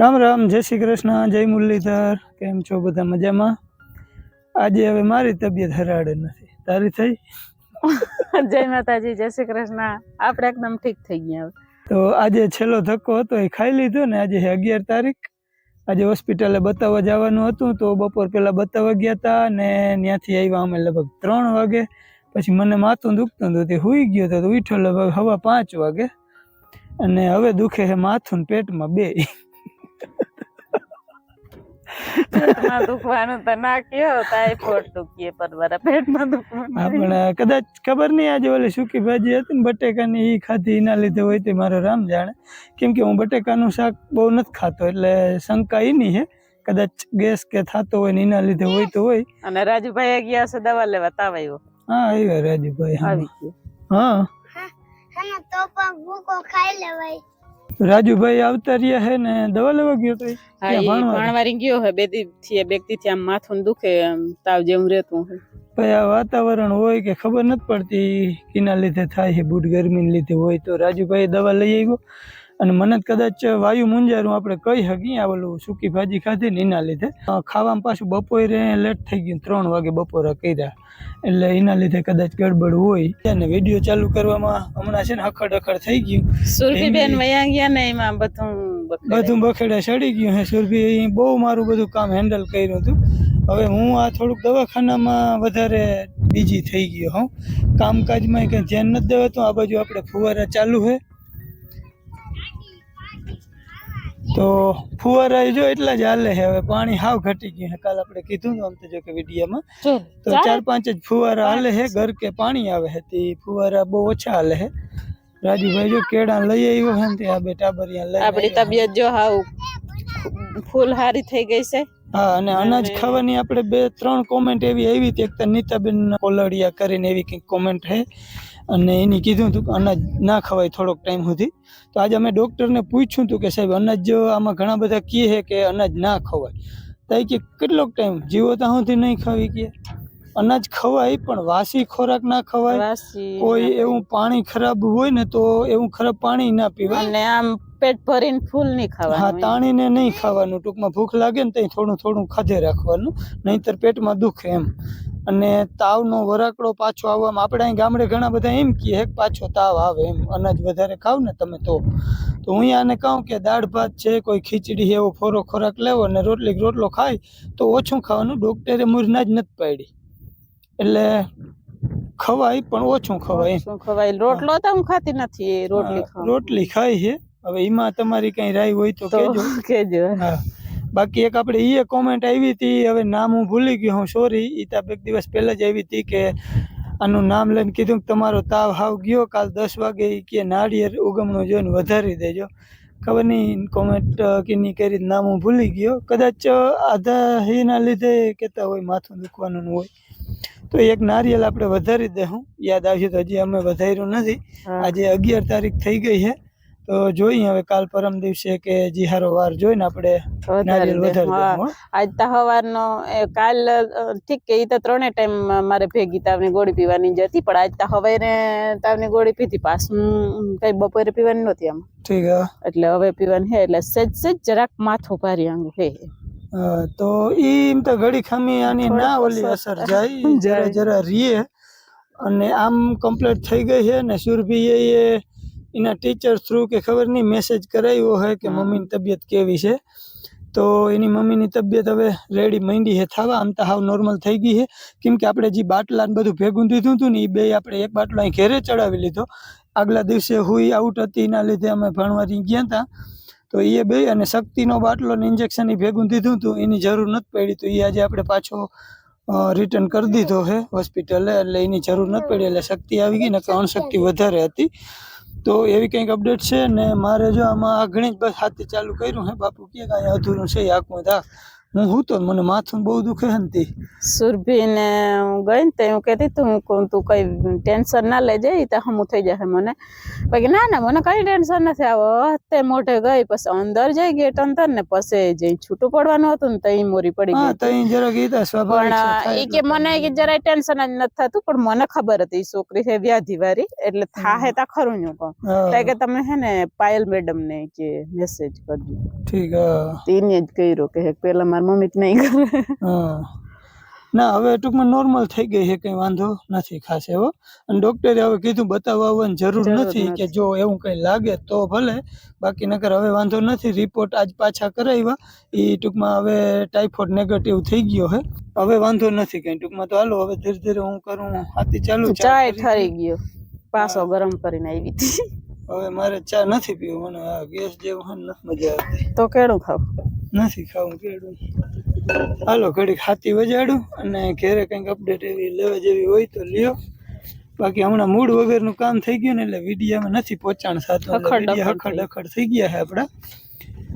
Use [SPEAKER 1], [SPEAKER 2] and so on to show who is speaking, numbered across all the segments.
[SPEAKER 1] રામ રામ જય શ્રી કૃષ્ણ જય મુરલીધર. કેમ છો બધા મજામાં? આજે હવે મારી તબિયત હરાડે નથી. તારી થઈ?
[SPEAKER 2] જય માતાજી જય શ્રી કૃષ્ણ. આપણે એકદમ ઠીક થઈ ગયા
[SPEAKER 1] તો આજે છેલ્લો ધક્કો હતો એ ખાઈ લીધો ને આજે અગિયાર તારીખ. આજે હોસ્પિટલે બતાવવા જવાનું હતું તો બપોર પહેલાં બતાવવા ગયા હતા ને ત્યાંથી આવ્યા અમે લગભગ ત્રણ વાગે. પછી મને માથું દુખતું હતું તે હુઈ ગયો હતો તો ઉઠ્યો લગભગ હવા પાંચ વાગે. અને હવે દુખે છે માથું ને પેટમાં બે.
[SPEAKER 2] પેટમાં દુખવાનું તો ના કયો ટાઈફોઇડ દુખીએ પર મારા પેટમાં દુખવાનું.
[SPEAKER 1] આપણે કદાચ ખબર નહીં આજે ઓલી સૂકી ભાજી હતી ને બટેકાની એ ખાધી એના લીધે હોય તે મારો રામ જાણે. કેમ કે હું બટેકાનું શાક બહુ નથી ખાતો એટલે શંકા એની છે કદાચ ગેસ કે થતો હોય ને એના લીધે હોય તો હોય.
[SPEAKER 2] અને રાજુભાઈ ગયા છે દવા લેવા તાવ આવ્યો.
[SPEAKER 1] હા આવ્યો રાજુભાઈ હા હા
[SPEAKER 3] તો પણ ભૂકો ખાઈ લેવાય.
[SPEAKER 1] રાજુભાઈ આવતા રહ્યા હે ને દવા લેવા ગયો તો ઈ
[SPEAKER 2] ગયો હે બેથી બેથી આમ માથું દુખે આમ તાવ જેવું રહેતું હે.
[SPEAKER 1] ભાઈ આ વાતાવરણ હોય કે ખબર નથી પડતી કિના લીધે થાય છે બુટ ગરમીને લીધે હોય તો. રાજુભાઈ દવા લઈ આવ્યો. અને મને કદાચ વાયુ મુંજારું આપણે કહી શકીએ આ ઓલું સૂકી ભાજી ખાધી ને એના લીધે. ખાવામાં પાછું બપોરે લેટ થઈ ગયું ત્રણ વાગે બપોરે કર્યા. એટલે એના લીધે કદાચ ગડબડ હોય. અને વીડિયો ચાલુ કરવામાં હમણાં છે ને અખડ અખડ થઈ ગયું.
[SPEAKER 2] સુરભી બેન વયા ગયા ને એમાં બધું
[SPEAKER 1] બધું બખેડે સડી ગયું હે. સુરભી બહુ મારું બધું કામ હેન્ડલ કર્યું હતું. હવે હું આ થોડુંક દવાખાનામાં વધારે બીજી થઈ ગયો હું કામકાજમાં કંઈ ધ્યાન નથી દેવાતું. આ બાજુ આપણે ફુવારા ચાલુ છે તો ફુવારા જો એટલા જ હાલે છે. હવે પાણી હાવ ઘટી ગયું કાલ આપણે કીધું ને આમ તો જો કે વિડીયામાં. તો ચાર પાંચ જ ફુવારા હાલે છે. ઘર કે પાણી આવે છે. તે ફુવારા બહુ ઓછા હાલે છે. રાજુભાઈ જો કેળા લઈ આવ્યો છે ને તે આ બે ટાબરિયા લઈ
[SPEAKER 2] આપણી તબિયત જો હાવ ફૂલ હારી થઈ ગઈ છે.
[SPEAKER 1] હા અને અનાજ ખાવાની આપણે બે ત્રણ કોમેન્ટ એવી આવી હતી. એક તો નીતાબેન કોલડિયા કરીને એવી કંઈક કોમેન્ટ છે. અને એની કીધું હતું કે અનાજ ના ખવાય થોડોક ટાઈમ સુધી. તો આજે અમે ડૉક્ટરને પૂછ્યું હતું કે સાહેબ અનાજ આમાં ઘણા બધા કહે છે કે અનાજ ના ખવાય. તો કે કેટલોક ટાઈમ જીવો ત્યાં સુધી નહીં ખાવી કે. અનાજ ખવાય પણ વાસી ખોરાક ના ખવાય. કોઈ એવું પાણી ખરાબ હોય ને તો એવું ખરાબ પાણી ના પીવાય.
[SPEAKER 2] અને આમ પેટ ભરીને ફૂલ નહીં
[SPEAKER 1] હા તાણીને નહીં ખાવાનું. ટૂંકમાં ભૂખ લાગે ને ત્યાં થોડું થોડું ખાધે રાખવાનું નહીંતર પેટમાં દુખે એમ. અને તાવનો વરાકડો પાછો આવવામાં આપણે અહીં ગામડે ઘણા બધા એમ કહે પાછો તાવ આવે એમ અનાજ વધારે ખાવ ને તમે તો. તો હું આને કહું કે દાળ ભાત છે કોઈ ખીચડી છે એવો ફોરો ખોરાક લેવો અને રોટલી રોટલો ખાય તો ઓછું ખાવાનું ડૉક્ટરે મૂરના જ નથી પાડી. એટલે ખવાય પણ ઓછું ખવાય
[SPEAKER 2] ખવાય. રોટલો તો હું ખાતી નથી રોટલી
[SPEAKER 1] રોટલી ખાય છે હવે એમાં તમારી કઈ રાય હોય તો કહેજો.
[SPEAKER 2] તો કેજો
[SPEAKER 1] બાકી એક આપણે એ કોમેન્ટ આવી હતી હવે નામ હું ભૂલી ગયો હું સોરી એ તાપ એક દિવસ પહેલા જ આવી હતી કે આનું નામ લઈને કીધું કે તમારો તાવ હાવ ગયો કાલ દસ વાગે કે નાળિયેર ઉગમણું જોઈને વધારી દેજો. ખબર નહીં કોમેન્ટ કેની કરી નામ હું ભૂલી ગયો. કદાચ આધા હિના લીધે કહેતા હોય માથું દુખવાનું ને હોય. તો એક નારિયેલ આપણે વધારી દેવું યાદ આવ્યું તો હજી અમે વધાર્યું નથી. આજે અગિયાર તારીખ થઈ ગઈ છે. તો જોઈએ હવે કાલ પરમ દિવસે કે જીહારો વાર જોઈને આપણે
[SPEAKER 2] દે.
[SPEAKER 1] વધારી.
[SPEAKER 2] આજ તો હવારનો કાલ ઠીક કે એ તો ત્રણે ટાઈમ મારે ભેગી તાવની ગોળી પીવાની જ હતી પણ આજ તો હવારે તાવની ગોળી પીધી પાછું કઈ બપોરે પીવાની નહોતી આમ.
[SPEAKER 1] ઠીક
[SPEAKER 2] એટલે હવે પીવાની હે એટલે સેજ સજ જરાક માથું ભારી આંગું હે.
[SPEAKER 1] તો એમ તો ઘડી ખામી આની ના ઓલી
[SPEAKER 2] અસર
[SPEAKER 1] અસર જાય જરા જરા રીએ. અને આમ કમ્પ્લીટ થઈ ગઈ છે ને સુરભી એ એના ટીચર થ્રુ કે ખબર નહીં મેસેજ કરાવ્યો હોય કે મમ્મીની તબિયત કેવી છે. તો એની મમ્મીની તબિયત હવે રેડી માંડી છે થવા આમ તો હાવ નોર્મલ થઈ ગઈ છે કેમ કે આપણે જે બાટલા ને બધું ભેગું દીધું હતું ને એ બે આપણે એક બાટલો અહીં ઘેરે ચડાવી લીધો. આગલા દિવસે હુઈ આઉટ હતી એના લીધે અમે ભણવાથી ગયા હતા તો એ બે અને શક્તિનો બાટલો ને ઇન્જેક્શન એ ભેગું દીધું હતું એની જરૂર નથી પડી. તો એ આજે આપણે પાછો રિટર્ન કરી દીધો છે હોસ્પિટલે એટલે એની જરૂર નથી પડી એટલે શક્તિ આવી ગઈ ને અણશક્તિ વધારે હતી. તો એવી કંઈક અપડેટ છે ને મારે જો આમાં આ ઘણી જ બસ હાથે ચાલુ કર્યું હે બાપુ કે કાંઈ અધૂરું છે આખું થા. હું હું તો મને માથું બહુ દુખે હે ને તી.
[SPEAKER 2] સુરભી ને હું ગઈ ને તે હું કહેતી તું હું તું કઈ ટેન્શન ના લેજે ઈ તો હમું થઈ જશે મને. પછી ના ના મને કઈ ટેન્શન નથી આવો તે મોઢે ગઈ પછી અંદર જઈ ગેટ અંદર ને પછી જઈ છૂટું પડવાનું હતું ને તઈ મોરી પડી ગઈ
[SPEAKER 1] તઈ જરા ગીતા સ્વાભાવિક
[SPEAKER 2] પણ એ કે મને કે જરાય ટેન્શન જ નથી થતું પણ મને ખબર હતી છોકરી છે વ્યાધી વાળી એટલે થાહે તા ખરું હું. કહું એટલે કે તમે હે ને પાયલ મેડમ ને કે મેસેજ કરજો.
[SPEAKER 1] ઠીક હા.
[SPEAKER 2] તો જ કર્યો કે પેલા મારી મમ્મી નહીં કરે
[SPEAKER 1] ના હવે ટૂંકમાં નોર્મલ થઈ ગઈ છે કઈ વાંધો નથી ખાસ એવો અને ડોક્ટરે હવે કીધું બતાવવા આવવાની જરૂર નથી કે જો એવું કઈ લાગે તો ભલે બાકી નકર હવે વાંધો નથી. રિપોર્ટ આજ પાછા કરાવ્યા. એ ટૂંકમાં હવે ટાઇફોઇડ નેગેટિવ થઈ ગયો છે. હવે વાંધો નથી કઈ. ટૂંકમાં તો હાલો હવે ધીરે ધીરે હું કરું હાથી ચાલુ ચા
[SPEAKER 2] ચાય ઠરી ગયો. પાછો ગરમ કરીને આવી હતી.
[SPEAKER 1] હવે મારે ચા નથી પીવું મને આ ગેસ જેવું નથી મજા આવતી.
[SPEAKER 2] તો કેળું ખાવ.
[SPEAKER 1] નથી ખાવું કેળું. હાલો ઘડીક હાથી વજાડું અને ઘેરે કંઈક અપડેટ એવી લેવા જેવી હોય તો લ્યો. બાકી હમણાં મૂડ વગરનું કામ થઈ ગયું ને એટલે વિડીયામાં નથી પહોંચાણ થતું.
[SPEAKER 2] હખડ
[SPEAKER 1] અખડ થઈ ગયા છે આપણા.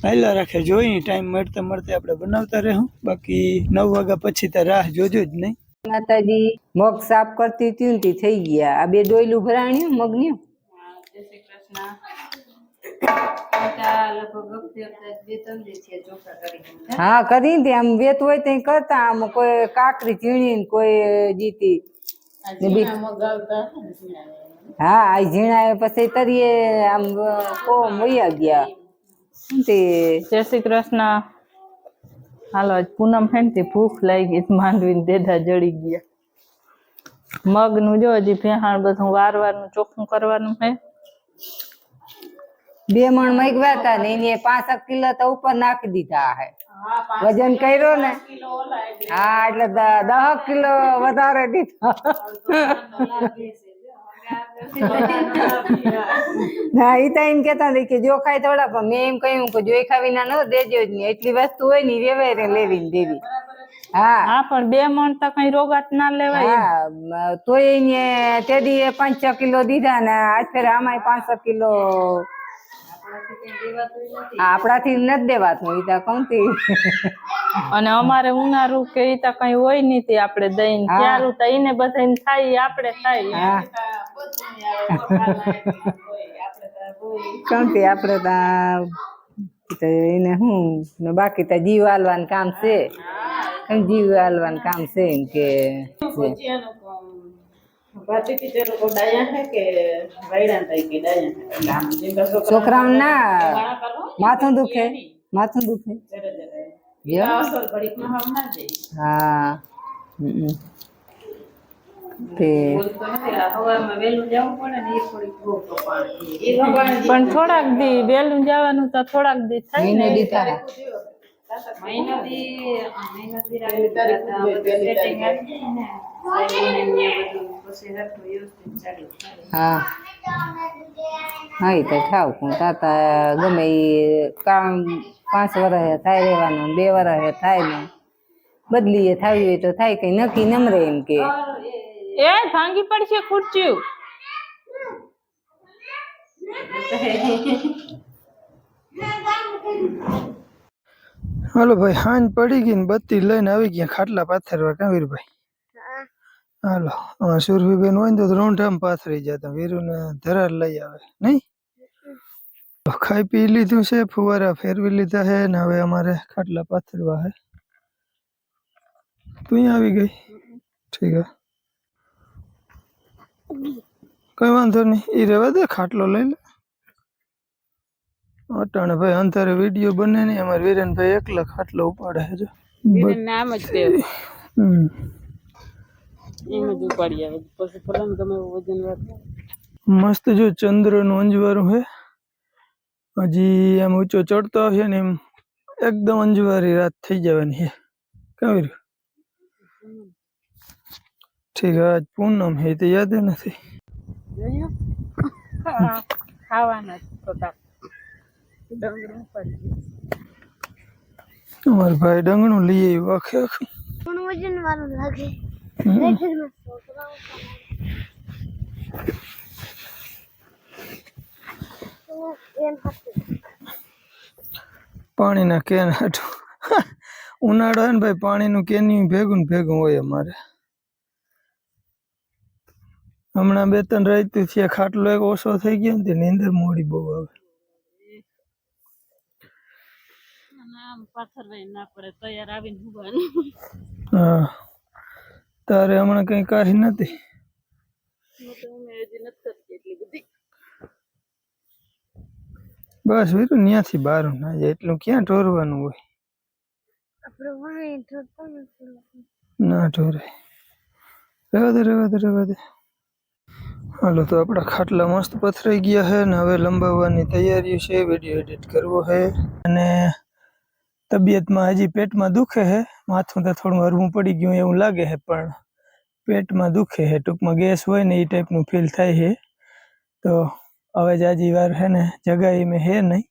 [SPEAKER 1] પહેલાં રાખે જોઈ ટાઈમ મળતે મળતે આપણે બનાવતા રહેવું. બાકી નવ વાગ્યા પછી તો રાહ જોજો જ નહીં.
[SPEAKER 4] માતાજી મગ સાફ કરતી હતી થઈ ગયા. આ બે ડોયલું ભરાણ્યું મગનું? હા કરી દે. આમ વેત હોય તો કરતા. આમ કોઈ કાકરી ઝીણી ને કોઈ જીતી. હા આ ઝીણા પછી તરીએ આમ કો વયા ગયા. તે?
[SPEAKER 5] જય શ્રી કૃષ્ણ. હાલો આજ પૂનમ હે ને તે ભૂખ લાગી ગઈ માંડવીને દેધા જડી ગયા. મગનું જો હજી ભેહાણ બધું વારવાનું ચોખ્ખું કરવાનું હે.
[SPEAKER 4] બે મણ મગવા હતા ને એને પાંચ કિલો તો ઉપર નાખી દીધા હે. વજન કર્યો ને? હા એટલે દહ કિલો વધારે દીધા. ના એ તો એમ કેતા હતા કે જોખાય થોડા પણ મેં એમ કહ્યું કે જોખા વિના ના ન દેજો જ નહીં. એટલી વસ્તુ હોય ને વેવાય લેવી ને દેવી. હા.
[SPEAKER 5] હા પણ બે મણ તો કઈ રોગાટ ના લેવાય
[SPEAKER 4] હા તો તોય એને તે દી પાંચ છ કિલો દીધા ને આજ ફેર આમાંય પાંચ છ કિલો હા, આપણાથી નથી દેવાતું ઈ તો કહું તી.
[SPEAKER 5] અને અમારે ઉનાળું કે ઈ તો કઈ હોય નહીં તે આપણે દઈને
[SPEAKER 4] હા.
[SPEAKER 5] ત્યારું તો એને બધાને થાય આપણે થાય.
[SPEAKER 4] હા. કહું આપણે ત્યાં તો એને શું બાકી તો જીવ હાલવાનું કામ છે. જીવ હાલવાનું કામ છે એમ કે ના માથું દુખે માથું દુખે. હા.
[SPEAKER 5] પણ થોડાક દી વેલું જવાનું તો થોડાક દી થાય ને
[SPEAKER 4] દીધા હા હા એ તો થાવ પણ તાતા ગમે એ કામ પાંચ વર્ષે થાય રહેવાનું બે વર્ષે થાય ને બદલી એ થવી હોય તો થાય કઈ નક્કી નમરે એમ કે
[SPEAKER 5] એ ભાંગી પડશે ખુરચ્યું
[SPEAKER 1] હાલો ભાઈ હાંજ પડી ગઈ ને બત્તી લઈને આવી ગયા ખાટલા પાથરવા. કાં વીરભાઈ? હાલો સુરભીબેન હોય ને તો રોંઢામ પાથરી જતા વીરુને ધરાર લઈ આવે નહીં? ખાઈ પી લીધું છે ફુવારા ફેરવી લીધા છે ને હવે અમારે ખાટલા પાથરવા છે. તું અહીં આવી ગઈ? ઠીક હે. કઈ વાંધો નહીં એ રહેવા દે ખાટલો લઈ લે. અટાણે ભાઈ અંધારે વીડિયો બને નહીં. અમારે વીરેનભાઈ એકલા ખાટલો ઉપાડે છે. જો
[SPEAKER 2] નામ જ તે
[SPEAKER 1] હમ.
[SPEAKER 2] એમ જ ઉપાડી આવે. પછી ફલમ તમે વજન
[SPEAKER 1] મસ્ત જો ચંદ્રનું અંજવારું હે હજી આમ ઊંચો ચડતો આવશે ને એમ એકદમ અંજવારી રાત થઈ જવાની હે. કેવી રહ્યું? ઠીક આજ પૂનમ હે તો યાદ નથી.
[SPEAKER 2] ખાવાના ડંગરું પડી
[SPEAKER 1] અમારા ભાઈ ડંગણું લઈ આવ્યું આખે આખું.
[SPEAKER 3] પણ વજન વાળું લાગે.
[SPEAKER 1] હમ.
[SPEAKER 3] ઘરમાં છોકરાઓ તો એમ હતું
[SPEAKER 1] પાણીના કેન હાટું. ઉનાળો હે ને ભાઈ પાણીનું કેનિયું ભેગું ને ભેગું હોય અમારે. હમણાં બે ત્રણ રાતું છે ખાટલો એક ઓછો થઈ ગયો ને તે નીંદર મોડી બહુ આવે.
[SPEAKER 2] આમ પાથર ના પડે તૈયાર આવીને ભૂવાનું
[SPEAKER 1] હા. તારે હમણાં કઈ કાઢી નથી
[SPEAKER 2] હજી નથી કરતી એટલી બધી.
[SPEAKER 1] બસ વીરું ત્યાંથી બહાર ના જાય એટલું ક્યાં ઢોરવાનું હોય? ના ઢોરાય રહેવા દે રહેવા દે રહેવા દે. હાલો તો આપણા ખાટલા મસ્ત પથરાઈ ગયા છે ને હવે લંબાવવાની તૈયારી છે વીડિયો એડિટ કરવો છે. અને તબિયતમાં હજી પેટમાં દુખે છે માથું તો થોડું હરવું પડી ગયું એવું લાગે છે પણ પેટમાં દુખે છે ટૂંકમાં ગેસ હોય ને એ ટાઈપનું ફીલ થાય છે તો હવે જાજી વાર છે ને જગાઈ મેં હે નહીં.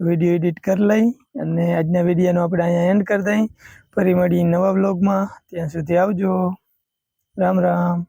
[SPEAKER 1] વીડિયો એડિટ કરી લઈ અને આજના વિડીયોનો આપણે અહીંયા એન્ડ કરી દઈ. ફરી મળી નવા બ્લોગમાં ત્યાં સુધી આવજો. રામ રામ.